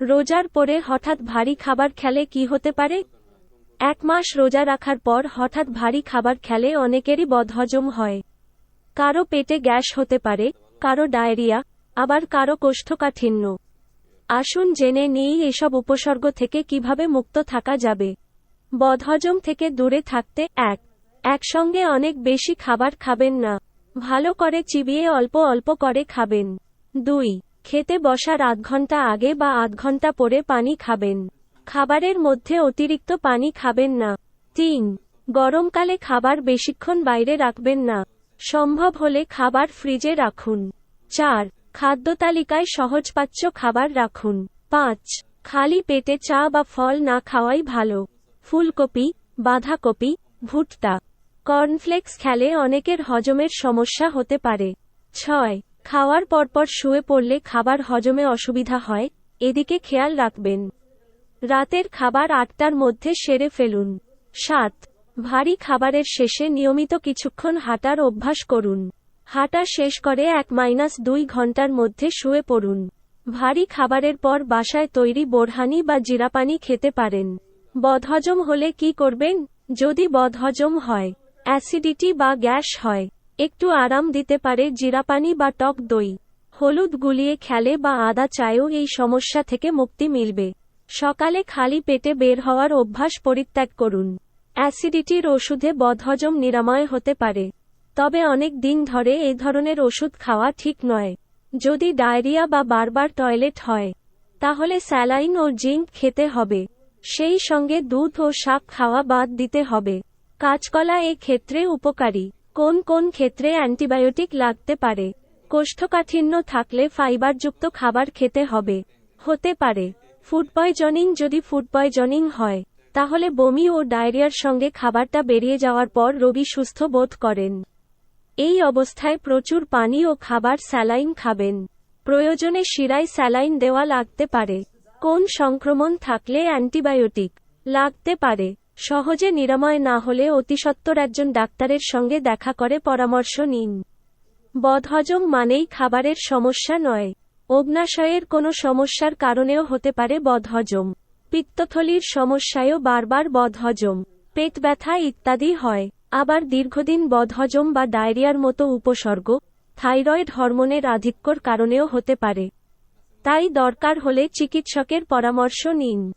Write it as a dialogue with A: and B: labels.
A: রোজার পরে হঠাৎ ভারী খাবার খেলে কি হতে পারে? এক মাস রোজা রাখার পর হঠাৎ ভারী খাবার খেলে অনেকেরই বদহজম হয়। কারও পেটে গ্যাস হতে পারে, কারও ডায়রিয়া, আবার কারও কোষ্ঠকাঠিন্য। আসুন জেনে নিই এসব উপসর্গ থেকে কীভাবে মুক্ত থাকা যাবে। বদহজম থেকে দূরে থাকতে এক, একসঙ্গে অনেক বেশি খাবার খাবেন না। ভালো করে চিবিয়ে অল্প অল্প করে খাবেন। দুই খেতে বসার আধ ঘণ্টা আগে বা আধ ঘণ্টা পরে পানি খাবেন। খাবারের মধ্যে অতিরিক্ত পানি খাবেন না। তিন, গরমকালে খাবার বেশিক্ষণ বাইরে রাখবেন না। সম্ভব হলে খাবার ফ্রিজে রাখুন। চার, খাদ্য তালিকায় সহজপাচ্য খাবার রাখুন। পাঁচ, খালি পেটে চা বা ফল না খাওয়াই ভালো। ফুলকপি, বাঁধাকপি, ভুট্টা। কর্নফ্লেক্স খেলে অনেকের হজমের সমস্যা হতে পারে। ছয় খাওয়ার পরপর শুয়ে পড়লে খাবার হজমে অসুবিধা হয়, এদিকে খেয়াল রাখবেন। রাতের খাবার আটটার মধ্যে সেরে ফেলুন। সাত, ভারী খাবারের শেষে নিয়মিত কিছুক্ষণ হাঁটার অভ্যাস করুন। হাঁটা শেষ করে এক মাইনাস দুই ঘণ্টার মধ্যে শুয়ে পড়ুন। ভারী খাবারের পর বাসায় তৈরি বোরহানি বা জিরাপানি খেতে পারেন। বদহজম হলে কি করবেন? যদি বদহজম হয়, অ্যাসিডিটি বা গ্যাস হয় একটু আরাম দিতে পারে জিরাপানি বা টক দই। হলুদ গুলিয়ে খেলে বা আদা চায়েও এই সমস্যা থেকে মুক্তি মিলবে। সকালে খালি পেটে বের হওয়ার অভ্যাস পরিত্যাগ করুন। অ্যাসিডিটির ওষুধে বদহজম নিরাময় হতে পারে। তবে অনেক দিন ধরে এই ধরনের ওষুধ খাওয়া ঠিক নয়। যদি ডায়রিয়া বা বারবার টয়লেট হয়, তাহলে স্যালাইন ও জিঙ্ক খেতে হবে। সেই সঙ্গে দুধ ও শাক খাওয়া বাদ দিতে হবে। কাঁচকলা এ ক্ষেত্রে উপকারী। কোন কোন ক্ষেত্রে অ্যান্টিবায়োটিক লাগতে পারে? কোষ্ঠকাঠিন্য থাকলে ফাইবারযুক্ত খাবার খেতে হবে। হতে পারে। ফুড পয়জনিং যদি ফুড পয়জনিং হয়, তাহলে বমি ও ডায়রিয়ার সঙ্গে খাবারটা বেরিয়ে যাওয়ার পর রবি সুস্থ বোধ করেন। এই অবস্থায় প্রচুর পানি ও খাবার স্যালাইন খাবেন। প্রয়োজনে শিরায় স্যালাইন দেওয়া লাগতে পারে। কোন সংক্রমণ থাকলে অ্যান্টিবায়োটিক লাগতে পারে? সহজে নিরাময় না হলে অতিসত্বর একজন ডাক্তারের সঙ্গে দেখা করে পরামর্শ নিন। বদহজম মানেই খাবারের সমস্যা নয়। অগ্নাশয়ের কোনো সমস্যার কারণেও হতে পারে বদহজম। পিত্তথলির সমস্যায়ও বারবার বদহজম। পেট ব্যথা ইত্যাদি হয়। আবার দীর্ঘদিন বদহজম বা ডায়রিয়ার মতো উপসর্গ, থাইরয়েড হরমোনের আধিক্যর কারণেও হতে পারে। তাই দরকার হলে চিকিৎসকের পরামর্শ নিন।